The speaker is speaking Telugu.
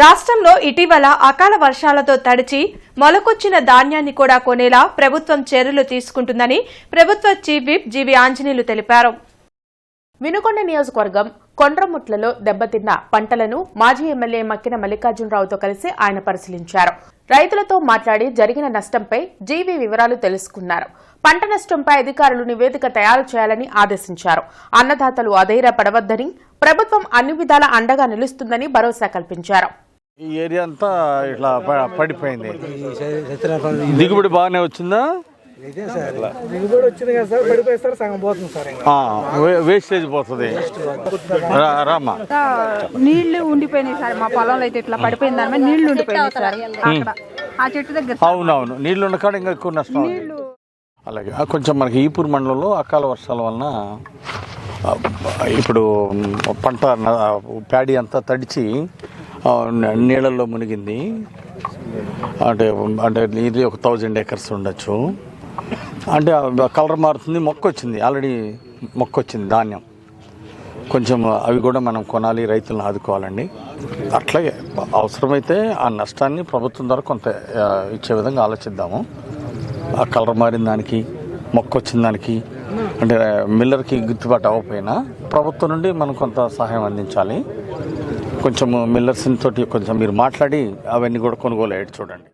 రాష్ట్రంలో ఇటీవల అకాల వర్షాలతో తడిచి మొలకొచ్చిన ధాన్యాన్ని కూడా కొనేలా ప్రభుత్వం చర్యలు తీసుకుంటుందని ప్రభుత్వ చీఫ్ విప్ జీవి ఆంజనేయులు తెలిపారు. వినుకొండ నియోజకవర్గం కొండ్రముట్లలో దెబ్బతిన్న పంటలను మాజీ ఎమ్మెల్యే మక్కిన మల్లికార్జునరావుతో కలిసి ఆయన పరిశీలించారు. రైతులతో మాట్లాడి జరిగిన నష్టంపై జీవీ వివరాలు తెలుసుకున్నారు. పంట నష్టంపై అధికారులు నివేదిక తయారు చేయాలని ఆదేశించారు. అన్నదాతలు అధైర్యపడవద్దని ప్రభుత్వం అన్ని విధాల అండగా నిలుస్తుందని భరోసా కల్పించారు. ఈ ఏరియా అంతా ఇట్లా పడిపోయింది. దిగుబడి బాగానే వచ్చిందా? ఇదే సార్. దిగుబడి వచ్చింది కదా సార్ పడిపోయి సార్ సగం పోతుంది సార్ ఇంకా. ఆ, వే- వేస్టేజ్ పోతుంది. రా- రామ్మా. అంతా నీళ్ళు ఉండిపోయినాయి సార్ మా పొలంలో అయితే ఇట్లా పడిపోయిన దాని మీద నీళ్ళు ఉండిపోయినాయి సార్. అక్కడ ఆ చెట్టు దగ్గర సార్. అవునవును నీళ్ళు ఉన్న కాడ ఇంకా ఎక్కువ నష్టం. అలాగే ఆ, కొంచెం మనకి ఈపూర్ మండలంలో అకాల వర్షాల వలన ఇప్పుడు పంట ప్యాడీ అంతా తడిచి నీళ్ళల్లో మునిగింది. అంటే అంటే ఇది ఒక థౌజండ్ ఏకర్స్ ఉండొచ్చు. అంటే కలర్ మారుతుంది మొక్క వచ్చింది. ఆల్రెడీ మొక్క వచ్చింది ధాన్యం. కొంచెం అవి కూడా మనం కొనాలి రైతులను ఆదుకోవాలండి. అట్లాగే అవసరమైతే ఆ నష్టాన్ని ప్రభుత్వం ద్వారా కొంత ఇచ్చే విధంగా ఆలోచిద్దాము. ఆ కలర్ మారిన దానికి మొక్క వచ్చిన దానికి అంటే మిల్లర్కి గిట్టుబాటు అవ్వకపోయినా ప్రభుత్వం నుండి మనం కొంత సహాయం అందించాలి. కొంచెం మిల్లర్స్ తోటి కొంచెం మీరు మాట్లాడి అవన్నీ కూడా కొనుగోలు అయ్యేది చూడండి.